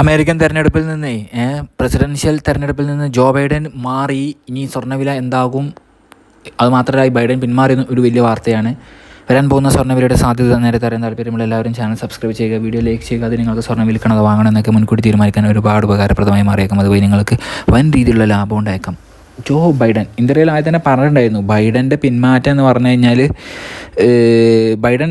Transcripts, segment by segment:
American തെരഞ്ഞെടുപ്പിൽ നിന്ന് presidential തെരഞ്ഞെടുപ്പിൽ നിന്ന് ജോ ബൈഡൻ മാറി ഇനി സ്വർണവില എന്താകും? അത് മാത്രമല്ല ഈ ബൈഡൻ പിന്മാറി ഒരു വലിയ വാർത്തയാണ്. വരാൻ പോകുന്ന സ്വർണവിലയുടെ സാധ്യത നേരത്തെ അറിയാൻ താല്പര്യമുള്ള എല്ലാവരും ചാനൽ സബ്സ്ക്രൈബ് ചെയ്യുക വീഡിയോ ലൈക്ക് ചെയ്യുക അത് നിങ്ങൾക്ക് സ്വർണം വിൽക്കണം മുൻകൂട്ടി തീരുമാനിക്കാൻ ഒരുപാട് ഉപകാരപ്രദമായി മാറിയേക്കും. അതുപോലെ നിങ്ങൾക്ക് വൻ രീതിയിലുള്ള ലാഭം ഉണ്ടായേക്കാം. Joe Biden. ഇന്ത്യയിൽ ആദ്യം തന്നെ പറഞ്ഞിട്ടുണ്ടായിരുന്നു ബൈഡന്റെ പിന്മാറ്റം എന്ന് പറഞ്ഞു കഴിഞ്ഞാൽ ബൈഡൻ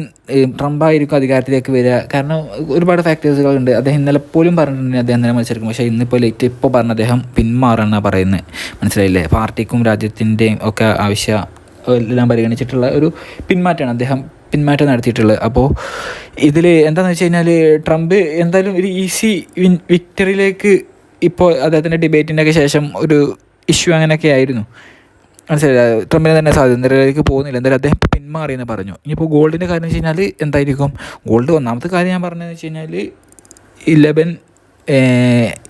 ട്രംപ് ആയിരിക്കും അധികാരത്തിലേക്ക് വരിക. കാരണം ഒരുപാട് ഫാക്ടേഴ്സുകളുണ്ട് അദ്ദേഹം ഇന്നലെ പോലും പറഞ്ഞിട്ടുണ്ട് അദ്ദേഹം തന്നെ മത്സരിക്കും. പക്ഷേ ഇന്നിപ്പോൾ ലേറ്റ് ഇപ്പോൾ പറഞ്ഞ അദ്ദേഹം പിന്മാറണമെന്നാണ് പറയുന്നത് മനസ്സിലായില്ലേ? പാർട്ടിക്കും രാജ്യത്തിന്റെയും ഒക്കെ ആവശ്യം എല്ലാം പരിഗണിച്ചിട്ടുള്ള ഒരു പിന്മാറ്റമാണ് അദ്ദേഹം പിന്മാറ്റം നടത്തിയിട്ടുള്ളത്. അപ്പോൾ ഇതിൽ എന്താണെന്ന് വെച്ച് കഴിഞ്ഞാൽ ട്രംപ് എന്തായാലും ഒരു ഈസി വിൻ വിക്ടറിയിലേക്ക് ഇപ്പോൾ അദ്ദേഹത്തിന്റെ ഡിബേറ്റിന്റെയൊക്കെ ശേഷം ഒരു ഇഷ്യൂ അങ്ങനെയൊക്കെ ആയിരുന്നു. മനസ്സിലായി ട്രംപിന് തന്നെ സ്വാതന്ത്ര്യത്തിലേക്ക് പോകുന്നില്ല. എന്തായാലും അദ്ദേഹം പിന്മാറിയെന്ന് പറഞ്ഞു. ഇനിയിപ്പോൾ ഗോൾഡിന്റെ കാര്യം വെച്ച് കഴിഞ്ഞാൽ എന്തായിരിക്കും? ഗോൾഡ് ഒന്നാമത്തെ കാര്യം ഞാൻ പറഞ്ഞതെന്ന് വെച്ച് കഴിഞ്ഞാൽ ഇലവൻ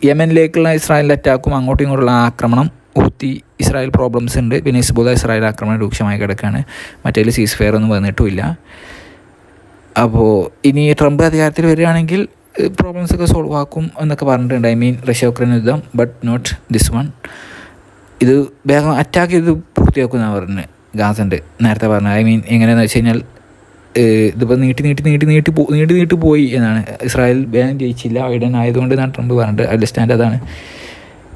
യമനിലേക്കുള്ള ഇസ്രായേലിന്റെ അറ്റാക്കും അങ്ങോട്ടും ഇങ്ങോട്ടുള്ള ആക്രമണം ഊത്തി ഇസ്രായേൽ പ്രോബ്ലംസ് ഉണ്ട്. പിന്നെ ഇസ്ബുദ ഇസ്രായേൽ ആക്രമണം രൂക്ഷമായി കിടക്കുകയാണ് മറ്റേ സീസ് ഫെയർ ഒന്നും വന്നിട്ടുമില്ല. അപ്പോൾ ഇനി ട്രംപ് അധികാരത്തിൽ വരികയാണെങ്കിൽ പ്രോബ്ലംസ് ഒക്കെ സോൾവ് ആക്കും എന്നൊക്കെ പറഞ്ഞിട്ടുണ്ട്. ഐ മീൻ റഷ്യ ഉക്രൈൻ യുദ്ധം ബട്ട് നോട്ട് ദിസ് വൺ ഇത് വേഗം അറ്റാക്ക് ചെയ്ത് പൂർത്തിയാക്കുമെന്നാണ് പറഞ്ഞത് ഗാസന്റെ. നേരത്തെ പറഞ്ഞത് ഐ മീൻ എങ്ങനെയാണെന്ന് വെച്ച് കഴിഞ്ഞാൽ ഇതിപ്പോൾ നീട്ടി നീട്ടി നീട്ടി നീട്ടി പോ നീട്ടി നീട്ടി പോയി എന്നാണ്. ഇസ്രായേൽ വേഗം ജയിച്ചില്ല ബൈഡൻ ആയതുകൊണ്ട് എന്നാണ് ട്രംപ് പറഞ്ഞിട്ട് അതിന്റെ സ്റ്റാൻഡ് അതാണ്.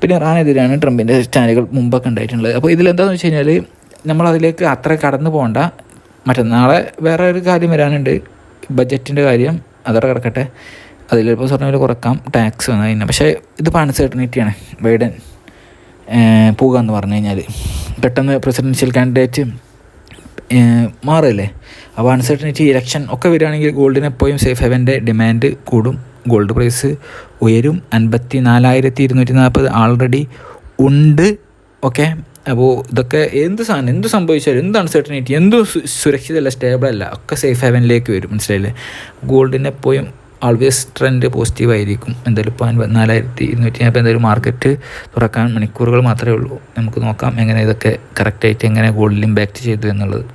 പിന്നെ ഇറാനെതിരാണ് ട്രംപിന്റെ സ്റ്റാൻഡുകൾ മുമ്പൊക്കെ ഉണ്ടായിട്ടുള്ളത്. അപ്പോൾ ഇതിലെന്താണെന്ന് വെച്ച് കഴിഞ്ഞാൽ നമ്മളതിലേക്ക് അത്ര കടന്നു പോകണ്ട മറ്റന്നാളെ വേറെ ഒരു കാര്യം വരാനുണ്ട്. ബഡ്ജറ്റിന്റെ കാര്യം അതവിടെ കിടക്കട്ടെ. അതിലിപ്പോൾ സ്വർണ വില കുറക്കാം ടാക്സ് വന്നു പക്ഷേ ഇതിപ്പോൾ അൺസർട്ടനിറ്റിയാണ് ബൈഡൻ. പോകുക എന്ന് പറഞ്ഞു കഴിഞ്ഞാൽ പെട്ടെന്ന് പ്രസിഡൻഷ്യൽ കാൻഡിഡേറ്റ് മാറില്ലേ? അപ്പോൾ അൺസർട്ടനിറ്റി ഇലക്ഷൻ ഒക്കെ വരികയാണെങ്കിൽ ഗോൾഡിന് എപ്പോഴും സേഫ് ഹെവന്റെ ഡിമാൻഡ് കൂടും. ഗോൾഡ് പ്രൈസ് ഉയരും. അൻപത്തി നാലായിരത്തി ഇരുന്നൂറ്റി നാൽപ്പത് ആൾറെഡി ഉണ്ട്. ഓക്കെ അപ്പോൾ ഇതൊക്കെ എന്ത് സാധനം എന്ത് സംഭവിച്ചാലും എന്ത് അൺസെർട്ടനിറ്റി എന്തും സുരക്ഷിതമല്ല സ്റ്റേബിളല്ല ഒക്കെ സേഫ് ഹെവനിലേക്ക് വരും. മനസ്സിലായില്ലേ? ഗോൾഡിന് എപ്പോഴും ആൾവേസ് ട്രെൻഡ് പോസിറ്റീവ് ആയിരിക്കും. എന്തായാലും ഇപ്പോൾ അൻപത്തിനാലായിരത്തി ഇരുന്നൂറ്റി നാൽപ്പത് എന്തായാലും മാർക്കറ്റ് തുറക്കാൻ മണിക്കൂറുകൾ മാത്രമേ ഉള്ളൂ. നമുക്ക് നോക്കാം എങ്ങനെ ഇതൊക്കെ കറക്റ്റായിട്ട് എങ്ങനെ ഗോൾഡിൽ ഇമ്പാക്റ്റ് ചെയ്തു എന്നുള്ളത്.